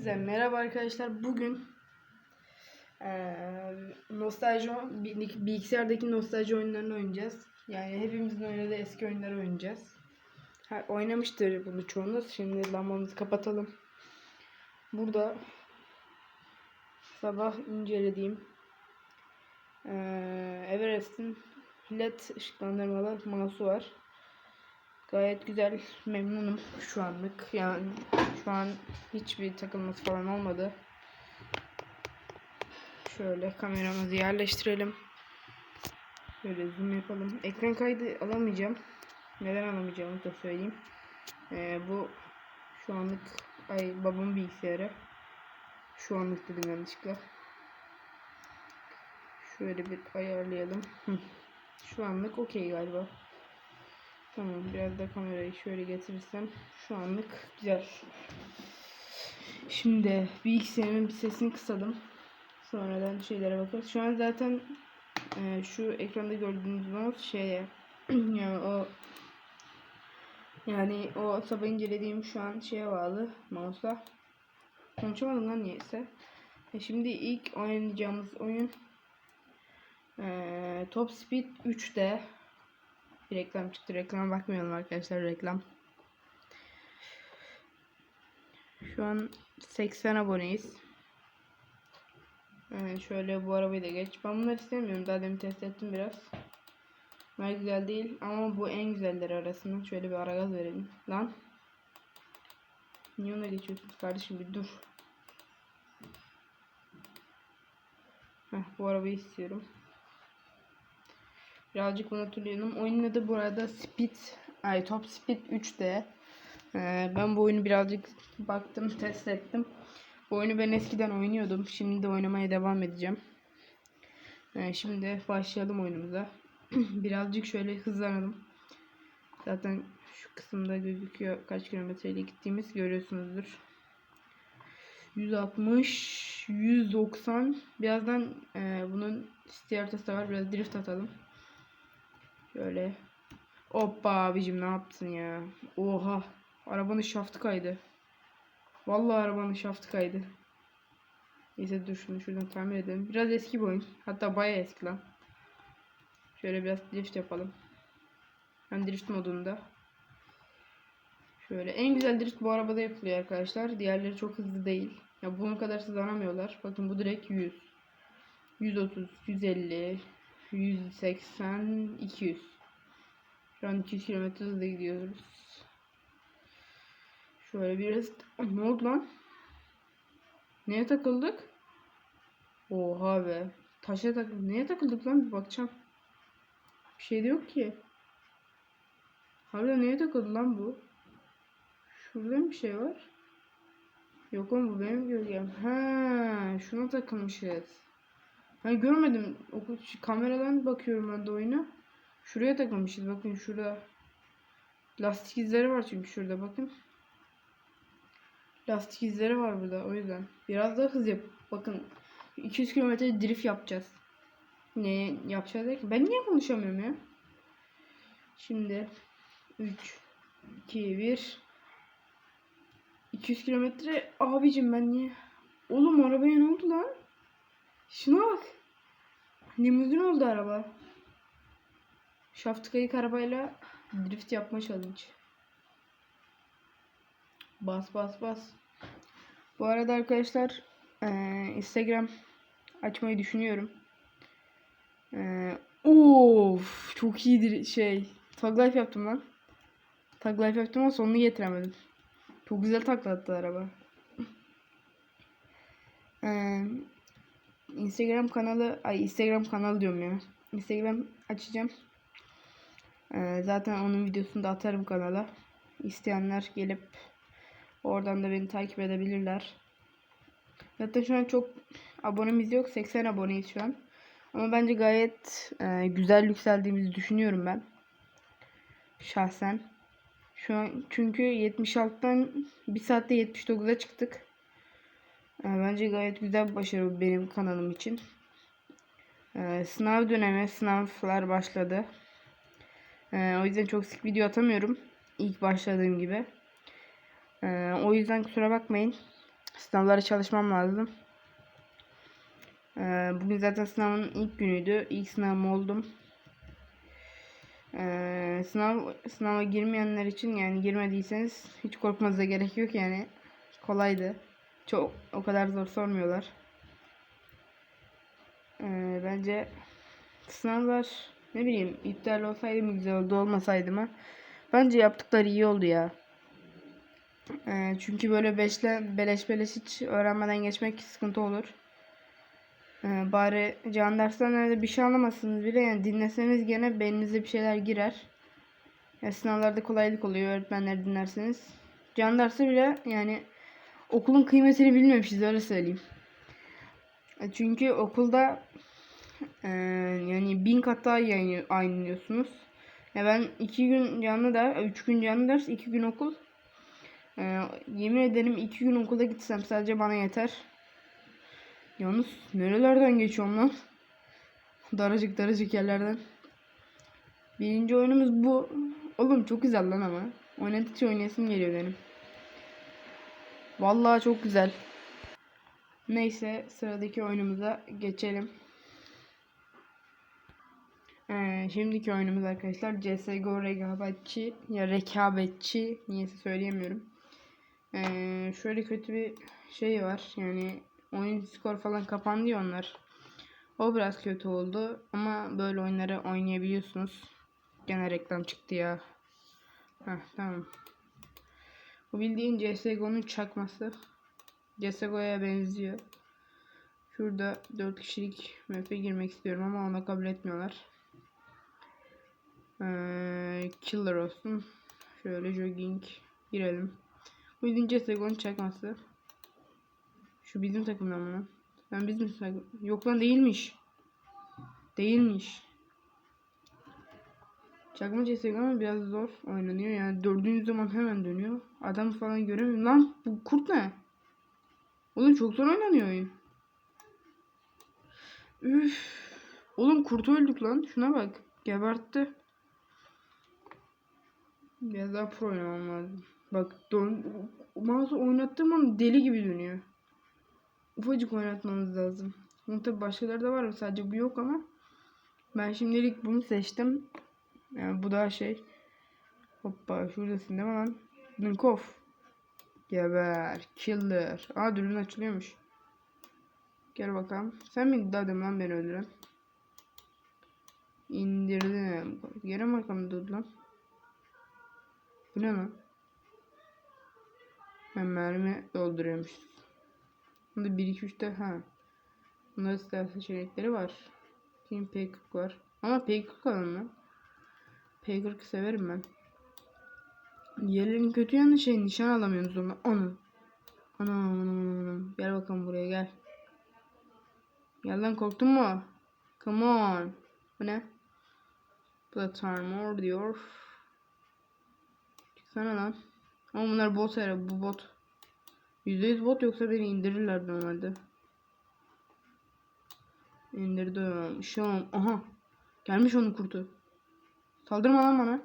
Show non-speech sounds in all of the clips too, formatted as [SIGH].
Hepinize merhaba arkadaşlar. Bugün eee nostalji bi- bilgisayardaki nostalji oyunlarını oynayacağız. Yani hepimizin oynadığı eski oyunları oynayacağız. Ha, oynamıştır bunu çoğunuz. Şimdi lambamızı kapatalım. Burada sabah incelediğim eee Everest'in led ışıklandırmalı mouse'u var. Gayet güzel, memnunum şu anlık. Yani şu an hiçbir takılması falan olmadı. Şöyle kameramızı yerleştirelim. Şöyle zoom yapalım. Ekran kaydı alamayacağım. Neden alamayacağımı da söyleyeyim. Ee, bu şu anlık ay babamın bilgisayarı. Şu anlık dedim yanlışlıkla. Şöyle bir ayarlayalım. Şu anlık okey galiba. Tamam biraz da kamerayı şöyle getirirsem şu anlık güzel. Şimdi bilgisayarın bir sesini kısalım. Sonradan şeylere bakarız. Şu an zaten e, şu ekranda gördüğünüz mouse şeye [CLEARS THROAT] yani o yani o sabah incelediğim şu an şeye bağlı mouse'a. Konuşamadım lan niyeyse. E şimdi ilk oynayacağımız oyun e, Top Speed 3'te bir reklam çıktı. Reklama bakmayalım arkadaşlar reklam. Şu an 80 aboneyiz. Yani şöyle bu arabayı da geç. Ben bunları istemiyorum. Daha demin test ettim biraz. Bunlar güzel değil ama bu en güzelleri arasında. Şöyle bir ara gaz verelim. Lan. Niye ona geçiyorsunuz kardeşim bir dur. Heh, bu arabayı istiyorum. Birazcık bunu hatırlıyorum. Oyunun adı bu arada Speed, ay Top Speed 3'te. Ee, ben bu oyunu birazcık baktım, test ettim. Bu oyunu ben eskiden oynuyordum. Şimdi de oynamaya devam edeceğim. Ee, şimdi başlayalım oyunumuza. [CLEARS THROAT] birazcık şöyle hızlanalım. Zaten şu kısımda gözüküyor kaç kilometreyle gittiğimiz görüyorsunuzdur. 160, 190. Birazdan e, bunun site haritası var. Biraz drift atalım. Şöyle. Hoppa abicim ne yaptın ya? Oha. Arabanın şaftı kaydı. Vallahi arabanın şaftı kaydı. Neyse dur şunu şuradan tamir edelim. Biraz eski bir oyun. Hatta bayağı eski lan. Şöyle biraz drift yapalım. Ben drift modunda. Şöyle en güzel drift bu arabada yapılıyor arkadaşlar. Diğerleri çok hızlı değil. Ya bunun kadar hızlanamıyorlar. Bakın bu direkt 100. 130, 150, 180, 200. Şu an 200 km hızla gidiyoruz. Şöyle biraz... Ne oldu lan? Neye takıldık? Oha be. Taşa takıldık. Neye takıldık lan? Bir bakacağım. Bir şey de yok ki. Harbiden neye takıldı lan bu? Şurada bir şey var? Yok oğlum bu benim gölgem. Ha, şuna takılmışız. Ben görmedim. Kameradan bakıyorum ben de oyuna. Şuraya takılmışız. Bakın şurada. Lastik izleri var çünkü şurada bakın. Lastik izleri var burada o yüzden. Biraz daha hız yap. Bakın 200 km drift yapacağız. Ne yapacağız derken ben niye konuşamıyorum ya? Şimdi 3 2 1 200 kilometre abicim ben niye? Oğlum arabaya ne oldu lan? Şuna bak. Limuzin oldu araba. Şaftı kayık arabayla drift yapma challenge. Bas bas bas. Bu arada arkadaşlar eee, Instagram açmayı düşünüyorum. Eee of çok iyidir şey. Tag life yaptım lan. Tag life yaptım ama sonunu getiremedim. Çok güzel taklattı araba. Eee, Instagram kanalı ay Instagram kanalı diyorum ya. Instagram açacağım. Eee, zaten onun videosunu da atarım kanala. İsteyenler gelip oradan da beni takip edebilirler. Zaten şu an çok abonemiz yok. 80 aboneyiz şu an. Ama bence gayet e, güzel yükseldiğimizi düşünüyorum ben. Şahsen. Şu an çünkü 76'dan 1 saatte 79'a çıktık. E, bence gayet güzel bir başarı benim kanalım için. E, sınav dönemi, sınavlar başladı. E, o yüzden çok sık video atamıyorum. İlk başladığım gibi. O yüzden kusura bakmayın. Sınavlara çalışmam lazım. Ee, bugün zaten sınavın ilk günüydü. İlk sınavım oldum. Ee, sınav sınava girmeyenler için yani girmediyseniz hiç korkmanıza gerek yok yani kolaydı. Çok o kadar zor sormuyorlar. Ee, bence sınavlar ne bileyim iptal olsaydı mı güzel oldu olmasaydı mı? Bence yaptıkları iyi oldu ya. Ee, çünkü böyle beşle beleş beleş hiç öğrenmeden geçmek sıkıntı olur. Ee, bari can derslerinde bir şey anlamazsınız bile yani dinleseniz gene beyninize bir şeyler girer. Ya sınavlarda kolaylık oluyor öğretmenleri dinlerseniz. Can dersi bile yani okulun kıymetini bilmemişiz öyle söyleyeyim. E, Çünkü okulda e, yani bin kat daha iyi aynı- aynılıyorsunuz. Ya ben iki gün canlı ders, üç gün canlı ders, iki gün okul. E, yemin ederim iki gün okula gitsem sadece bana yeter. Yalnız nerelerden geçiyorum lan? Daracık daracık yerlerden. Birinci oyunumuz bu. Oğlum çok güzel lan ama. Oynadıkça oynayasım geliyor benim. Vallahi çok güzel. Neyse sıradaki oyunumuza geçelim. Ee, şimdiki oyunumuz arkadaşlar CSGO rekabetçi ya rekabetçi niyeyse söyleyemiyorum. Ee, şöyle kötü bir şey var yani oyun skor falan kapandı ya onlar. O biraz kötü oldu ama böyle oyunları oynayabiliyorsunuz. Gene reklam çıktı ya. Heh, tamam. Bu bildiğin CSGO'nun çakması. CSGO'ya benziyor. Şurada 4 kişilik map'e girmek istiyorum ama ona kabul etmiyorlar. Ee, killer olsun. Şöyle jogging girelim. Bu bildiğin CSGO'nun çakması. Şu bizim takımdan mı? Ben bizim takım. Yok lan değilmiş. Değilmiş. Çakma CSGO ama biraz zor oynanıyor. Yani dördüncü zaman hemen dönüyor. Adam falan göremiyorum. Lan bu kurt ne? Oğlum çok zor oynanıyor oyun. Üf. Oğlum kurt öldük lan. Şuna bak. Gebertti. Biraz daha pro oynamam lazım. Bak dön mouse oynattığım an deli gibi dönüyor. Ufacık oynatmamız lazım. Bunun tabi başkaları da var sadece bu yok ama ben şimdilik bunu seçtim. Yani bu daha şey. Hoppa şuradasın değil mi lan? Linkov. Geber. Killer. Aa dürbün açılıyormuş. Gel bakalım. Sen mi dadım lan beni öldüren? İndirdim. Yere mi arkamda durdu lan? Bu ne lan? Ben mermi dolduruyormuş. Bunda 1 2 3'te ha. Bunda silah seçenekleri var. Kim P40 var. Ama P40 alın lan. P40 severim ben. Yerlerin kötü yanı şey nişan alamıyorsunuz onunla. Onu. Ana ana ana. Gel bakalım buraya gel. Gel korktun mu? Come on. Bu ne? Blood armor diyor. Çıksana lan. Ama bunlar bot herhalde bu bot. %100 bot yoksa beni indirirler normalde. İndirdim. Şu an. Aha. Gelmiş onun kurtu. Saldırma lan bana.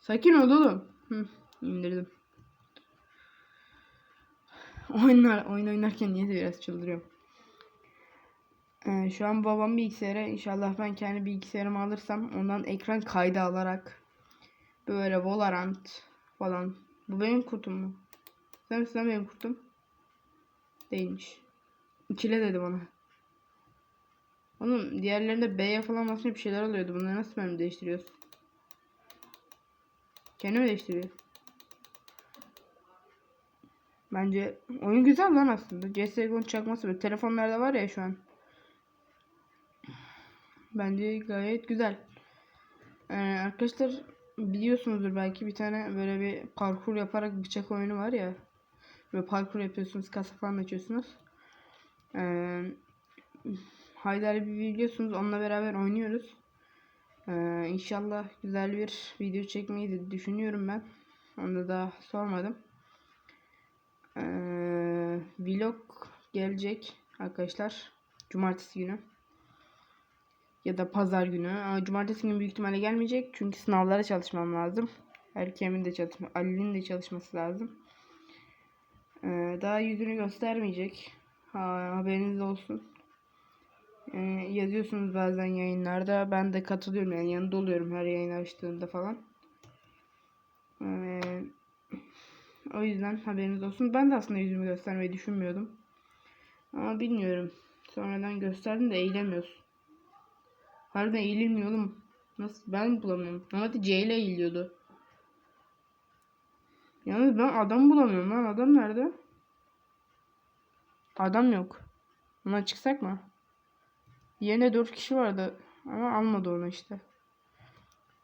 Sakin ol oğlum. Hı, indirdim. Oyunlar, oyun oynarken niye biraz çıldırıyorum. Ee, şu an babam bilgisayara inşallah ben kendi bilgisayarımı alırsam ondan ekran kaydı alarak böyle Valorant falan. Bu benim kurtum mu? Sen misin benim kurtum? Değilmiş. İkile dedi bana. Oğlum diğerlerinde B'ye falan basınca bir şeyler oluyordu. Bunları nasıl ben değiştiriyoruz? Kendi mi değiştiriyor? Bence oyun güzel lan aslında. CSGO'nun çakması böyle telefonlarda var ya şu an. Bence gayet güzel. Ee, arkadaşlar biliyorsunuzdur belki bir tane böyle bir parkur yaparak bıçak oyunu var ya. Böyle parkur yapıyorsunuz, kasa falan açıyorsunuz. Ee, Haydar'ı biliyorsunuz onunla beraber oynuyoruz. Ee, inşallah güzel bir video çekmeyi de düşünüyorum ben. Onu da sormadım. Ee, vlog gelecek arkadaşlar. Cumartesi günü. Ya da pazar günü. Ama cumartesi günü büyük ihtimalle gelmeyecek. Çünkü sınavlara çalışmam lazım. Erkem'in de çalışma, Ali'nin de çalışması lazım. Ee, daha yüzünü göstermeyecek. Ha, haberiniz olsun. Ee, yazıyorsunuz bazen yayınlarda. Ben de katılıyorum yani yanında oluyorum her yayın açtığında falan. Ee, o yüzden haberiniz olsun. Ben de aslında yüzümü göstermeyi düşünmüyordum. Ama bilmiyorum. Sonradan gösterdim de eğilemiyorsun. Harbiden eğilinmiyor oğlum. Nasıl? Ben bulamıyorum. Normalde C ile eğiliyordu. Yalnız ben adam bulamıyorum lan. Adam nerede? Adam yok. Ona çıksak mı? Yerine 4 kişi vardı. Ama almadı onu işte.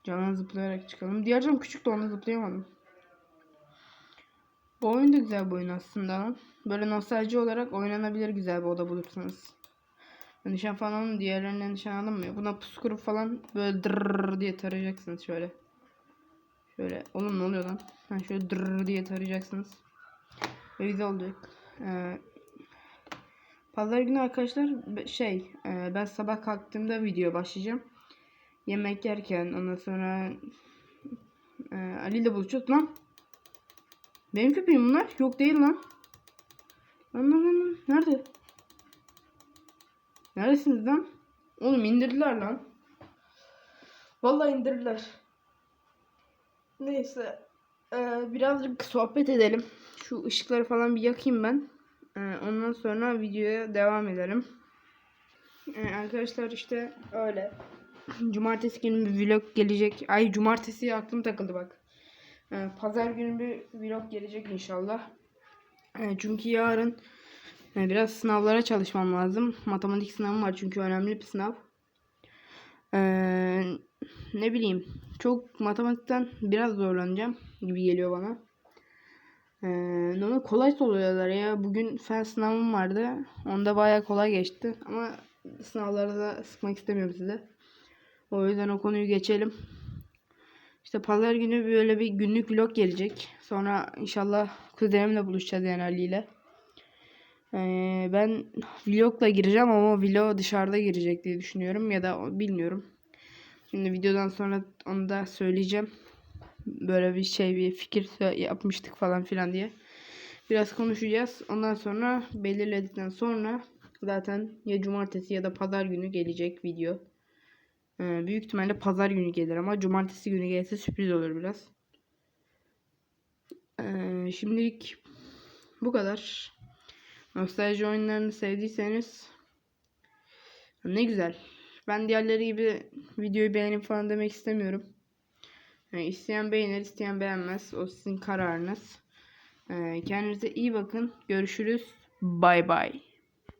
Cana zıplayarak çıkalım. Diğer cam küçük de onu zıplayamadım. Bu oyun da güzel bir oyun aslında. Böyle nostalji olarak oynanabilir güzel bir oda bulursanız. Nişan falan diğerlerinden nişan alınmıyor. Buna pus kurup falan böyle dırrrr diye tarayacaksınız şöyle. Şöyle. Oğlum ne oluyor lan? Ha şöyle dırrrr diye tarayacaksınız. Ve güzel olacak. Ee, Pazar günü arkadaşlar şey e, ben sabah kalktığımda video başlayacağım. Yemek yerken ondan sonra e, Ali ile buluşacağız lan. Benim köpeğim bunlar. Yok değil. Lan lan lan lan. Nerede? Neredesiniz lan? Oğlum indirdiler lan. Vallahi indirdiler. Neyse. Ee, birazcık sohbet edelim. Şu ışıkları falan bir yakayım ben. Ee, ondan sonra videoya devam edelim. Ee, arkadaşlar işte öyle. Cumartesi günü bir vlog gelecek. Ay cumartesi aklım takıldı bak. Ee, Pazar günü bir vlog gelecek inşallah. Çünkü yarın e, biraz sınavlara çalışmam lazım. Matematik sınavım var çünkü önemli bir sınav. Ne bileyim çok matematikten biraz zorlanacağım gibi geliyor bana. Ee, normal kolay soruyorlar ya. Bugün fen sınavım vardı. Onda bayağı kolay geçti. Ama sınavları da sıkmak istemiyorum size. O yüzden o konuyu geçelim. İşte pazar günü böyle bir günlük vlog gelecek. Sonra inşallah kuzenimle buluşacağız yani Ali ile. Ee, ben vlogla gireceğim ama vlog dışarıda girecek diye düşünüyorum ya da bilmiyorum. Şimdi videodan sonra onu da söyleyeceğim. Böyle bir şey bir fikir yapmıştık falan filan diye. Biraz konuşacağız. Ondan sonra belirledikten sonra zaten ya cumartesi ya da pazar günü gelecek video. Ee, büyük ihtimalle pazar günü gelir ama cumartesi günü gelirse sürpriz olur biraz. Ee, şimdilik bu kadar. Nostalji oyunlarını sevdiyseniz ne güzel. Ben diğerleri gibi videoyu beğenip falan demek istemiyorum. Yani isteyen beğenir, isteyen beğenmez. O sizin kararınız. Ee, kendinize iyi bakın. Görüşürüz. Bay bay.